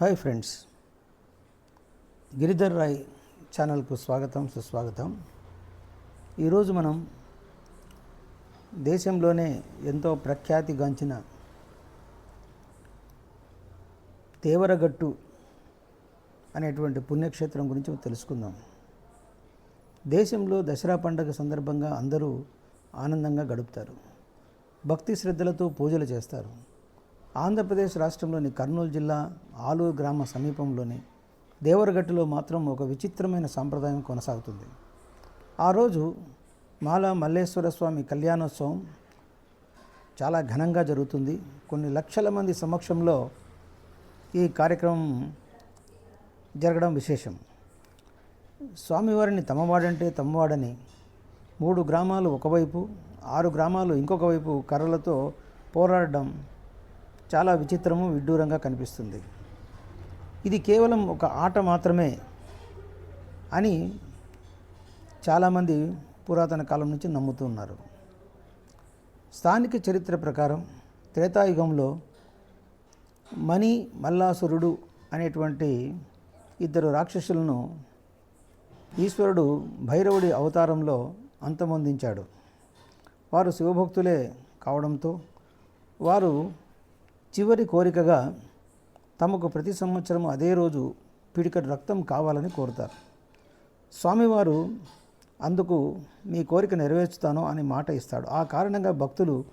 Hi friends Giridhar Roy ఛానల్కు స్వాగతం సుస్వాగతం. ఈరోజు మనం దేశంలోనే ఎంతో ప్రఖ్యాతిగాంచిన తేవరగట్టు అనేటువంటి పుణ్యక్షేత్రం గురించి తెలుసుకుందాం. దేశంలో దసరా పండుగ సందర్భంగా అందరూ ఆనందంగా గడుపుతారు. భక్తి శ్రద్ధలతో పూజలు చేస్తారు. ఆంధ్రప్రదేశ్ రాష్ట్రంలోని కర్నూలు జిల్లా ఆలూరు గ్రామ సమీపంలోని దేవరగట్టులో మాత్రం ఒక విచిత్రమైన సాంప్రదాయం కొనసాగుతుంది. ఆ రోజు మాల మల్లేశ్వర స్వామి కళ్యాణోత్సవం చాలా ఘనంగా జరుగుతుంది. కొన్ని లక్షల మంది సమక్షంలో ఈ కార్యక్రమం జరగడం విశేషం. స్వామివారిని తమవాడంటే తమవాడని మూడు గ్రామాలు ఒకవైపు ఆరు గ్రామాలు ఇంకొక వైపు కర్రలతో పోరాడడం చాలా విచిత్రము విడ్డూరంగా కనిపిస్తుంది. ఇది కేవలం ఒక ఆట మాత్రమే అని చాలామంది పురాతన కాలం నుంచి నమ్ముతున్నారు స్థానిక చరిత్ర ప్రకారం త్రేతాయుగంలో మణి మల్లాసురుడు అనేటువంటి ఇద్దరు రాక్షసులను ఈశ్వరుడు భైరవుడి అవతారంలో అంతమొందించాడు. వారు శివభక్తులే కావడంతో వారు చివరి కోరికగా తమకు ప్రతి సంవత్సరం అదే రోజు పిడికడు రక్తం కావాలని కోరుతారు. స్వామివారు అందుకు మీ కోరిక నెరవేర్చుతాను అని మాట ఇస్తాడు. ఆ కారణంగా భక్తులు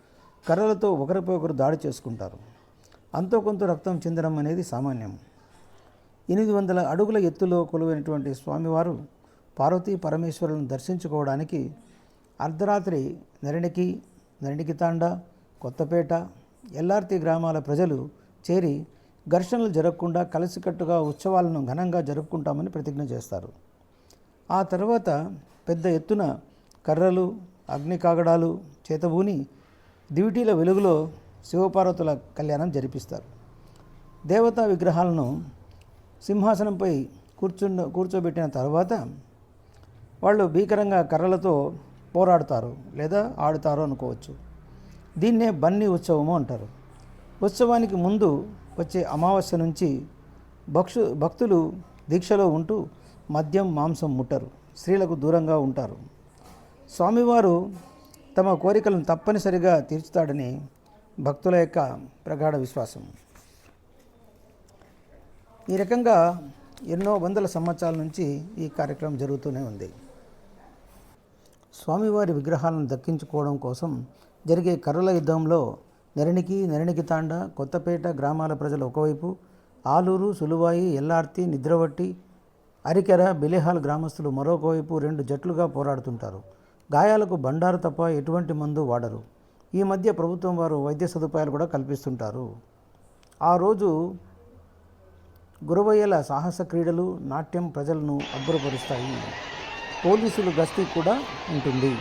కర్రలతో ఒకరిపై ఒకరు దాడి చేసుకుంటారు. అంతో కొంత రక్తం చెందడం అనేది సామాన్యం. ఎనిమిది వందల అడుగుల ఎత్తులో కొలువైనటువంటి స్వామివారు పార్వతీ పరమేశ్వరులను దర్శించుకోవడానికి అర్ధరాత్రి నరణికి నరణికి తాండ కొత్తపేట ఎల్ఆర్తి గ్రామాల ప్రజలు చేరి ఘర్షణలు జరగకుండా కలిసికట్టుగా ఉత్సవాలను ఘనంగా జరుపుకుంటామని ప్రతిజ్ఞ చేస్తారు. ఆ తర్వాత పెద్ద ఎత్తున కర్రలు అగ్ని కాగడాలు చేతబూని దివిటీల వెలుగులో శివపార్వతుల కళ్యాణం జరిపిస్తారు. దేవతా విగ్రహాలను సింహాసనంపై కూర్చున్న కూర్చోబెట్టిన తర్వాత వాళ్ళు భీకరంగా కర్రలతో పోరాడుతారు లేదా ఆడుతారు అనుకోవచ్చు. దీన్నే బన్నీ ఉత్సవము అంటారు. ఉత్సవానికి ముందు వచ్చే అమావాస్య నుంచి భక్షు భక్తులు దీక్షలో ఉంటూ మద్యం మాంసం ముట్టరు. స్త్రీలకు దూరంగా ఉంటారు. స్వామివారు తమ కోరికలను తప్పనిసరిగా తీర్చుతాడని భక్తుల యొక్క ప్రగాఢ విశ్వాసం. ఈ రకంగా ఎన్నో వందల సంవత్సరాల నుంచి ఈ కార్యక్రమం జరుగుతూనే ఉంది. స్వామివారి విగ్రహాలను దక్కించుకోవడం కోసం జరిగే కర్రల యుద్ధంలో నెరణికి నెరణికి తాండ కొత్తపేట గ్రామాల ప్రజలు ఒకవైపు ఆలూరు సులువాయి ఎల్లార్తి నిద్రవట్టి అరికెర బిలేహాల్ గ్రామస్తులు మరొకవైపు రెండు జట్లుగా పోరాడుతుంటారు. గాయాలకు బండారు తప్ప ఎటువంటి మందు వాడరు. ఈ మధ్య ప్రభుత్వం వారు వైద్య సదుపాయాలు కూడా కల్పిస్తుంటారు. ఆ రోజు గురవయ్యల సాహస క్రీడలు నాట్యం ప్రజలను అబ్బురపరుస్తాయి. పోలీసులు గస్తీ కూడా ఉంటుంది.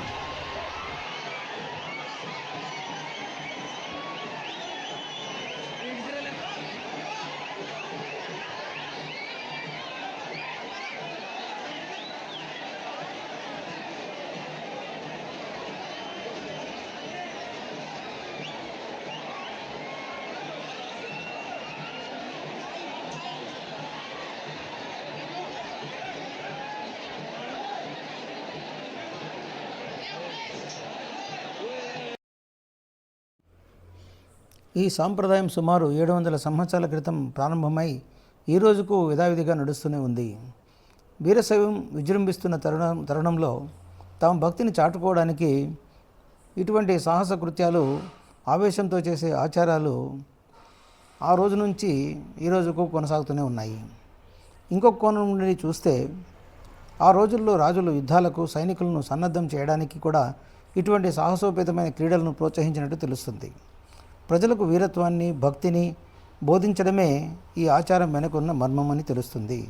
ఈ సాంప్రదాయం సుమారు ఏడు వందల సంవత్సరాల క్రితం ప్రారంభమై ఈ రోజుకు యథావిధిగా నడుస్తూనే ఉంది. వీరశైవం విజృంభిస్తున్న తరుణం తరుణంలో తమ భక్తిని చాటుకోవడానికి ఇటువంటి సాహస కృత్యాలు ఆవేశంతో చేసే ఆచారాలు ఆ రోజు నుంచి ఈ రోజుకు కొనసాగుతూనే ఉన్నాయి. ఇంకొక కోణం నుండి చూస్తే ఆ రోజుల్లో రాజులు యుద్ధాలకు సైనికులను సన్నద్ధం చేయడానికి కూడా ఇటువంటి సాహసోపేతమైన క్రీడలను ప్రోత్సహించినట్టు తెలుస్తుంది. ప్రజలకు వీరత్వాన్ని భక్తిని బోధించడమే ఈ ఆచారం వెనుకున్న మర్మమని తెలుస్తుంది.